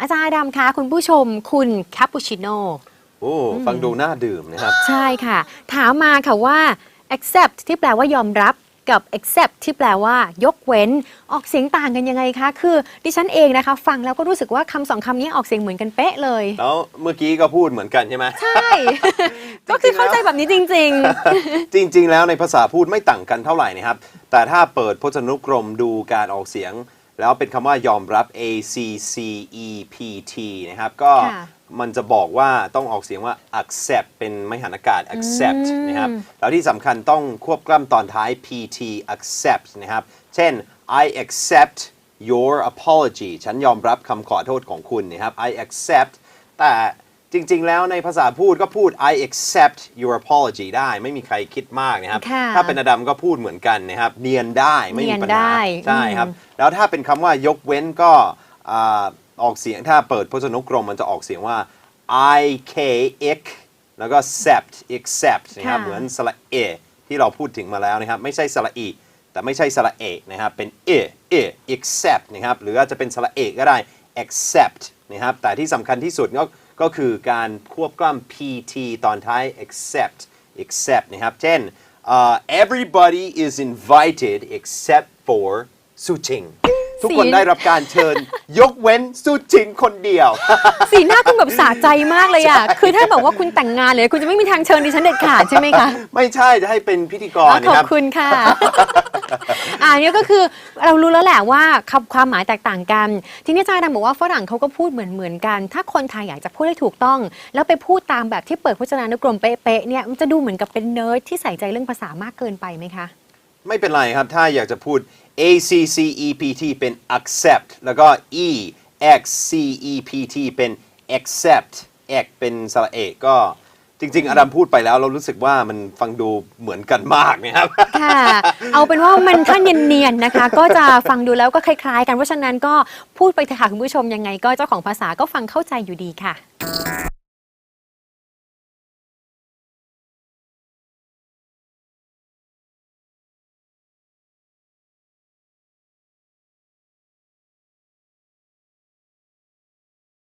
อาจารย์ดำคะคุณผู้ชมคุณคาปูชิโน่โอ้ฟังดูน่าดื่มนะครับ ใช่ค่ะ ถามมาค่ะว่า accept ที่แปลว่ายอมรับกับ accept ที่แปลว่ายกเว้นออกเสียงต่างกันยังไงคะ คือดิฉันเองนะคะ ฟังแล้วก็รู้สึกว่าคำสองคำนี้ออกเสียงเหมือนกันเป๊ะเลย แล้วเมื่อกี้ก็พูดเหมือนกันใช่ไหมใช่ ก็คือเข้าใจแบบนี้จริงจริง ๆ แล้วในภาษาพูดไม่ต่างกันเท่าไหร่นะครับ แต่ถ้าเปิดพจนานุกรมดูการออกเสียง แล้วเป็นคำว่ายอมรับ A C C E P T นะครับ ก็ค่ะมันจะบอกว่าต้องออกเสียงว่า accept เป็นไม่หันอากาศ accept อืมนะครับ แล้วที่สำคัญต้องควบกล้ำตอนท้าย PT accept นะครับ เช่น I accept your apology ฉันยอมรับคำขอโทษของคุณนะครับ I accept แต่ จริง ๆ แล้วในภาษาพูดก็พูด I accept your apology ได้ ไม่มีใครคิดมากนะครับ ค่ะถ้าเป็นอดัมก็พูดเหมือนกันนะครับ เนียนได้ไม่มีปัญเนียนได้หาใช่ครับ อืม แล้วถ้าเป็นคำว่ายกเว้นก็อ่าออกเสียงถ้าเปิดพจนานุกรมมันจะออกเสียงว่า I K X แล้วก็ accept accept นะครับค่ะ เหมือนสระเอที่เราพูดถึงมาแล้วนะครับ ไม่ใช่สระอีแต่ไม่ใช่สระเอกนะครับเป็นเอเอ accept นะครับหรืออาจจะเป็นสระเอกก็ได้ accept นะครับแต่ที่สำคัญที่สุดก็ ก็คือการควบกล้ำ pt ตอนท้าย accept accept นะครับ เช่นเอ่อ everybody is invited except for สุชิง ทุกคนสีได้รับการเชิญ ยกเว้นสุชิงคนเดียวๆสีหน้าคุณแบบสะใจมากเลยอะ คือถ้าบอกว่าคุณแต่งงานเลย คุณจะไม่มีทางเชิญดิฉันเด็ดขาดใช่ไหมคะ ไม่ใช่จะให้เป็นพิธีกอ๋รอนะขอครับบ คุณค่ะ อ่านี่ก็คือเรารู้แล้วแหละว่าคำความหมายแตกต่างกัน ทีนี้อาจารย์ดำบอกว่าฝรั่งเขาก็พูดเหมือนเหมือนๆกัน ถ้าคนไทยอยากจะพูดให้ถูกต้อง แล้วไปพูดตามแบบที่เปิดพจนานุกรมเป๊ะๆเนี่ยมันจะดูเหมือนกับเป็นเนิร์ดที่ใส่ใจเรื่องภาษามากเกินไปไหมคะ ไม่เป็นไรครับ ถ้าอยากจะพูด A C C E P T เป็น accept แล้วก็ E X C E P T เป็น accept X เป็นสระเอกก็จริง ๆ อดัมพูดไปแล้วเรารู้สึกว่ามันฟังดูเหมือนกันมากนะครับ ค่ะ เอาเป็นว่ามันถ้าเนียนๆนะคะ ก็จะฟังดูแล้วก็คล้าย ๆ กันเพราะฉะนั้นก็พูดไปเถอะค่ะคุณผู้ชมยังไง ก็เจ้าของภาษาก็ฟังเข้าใจอยู่ดีค่ะ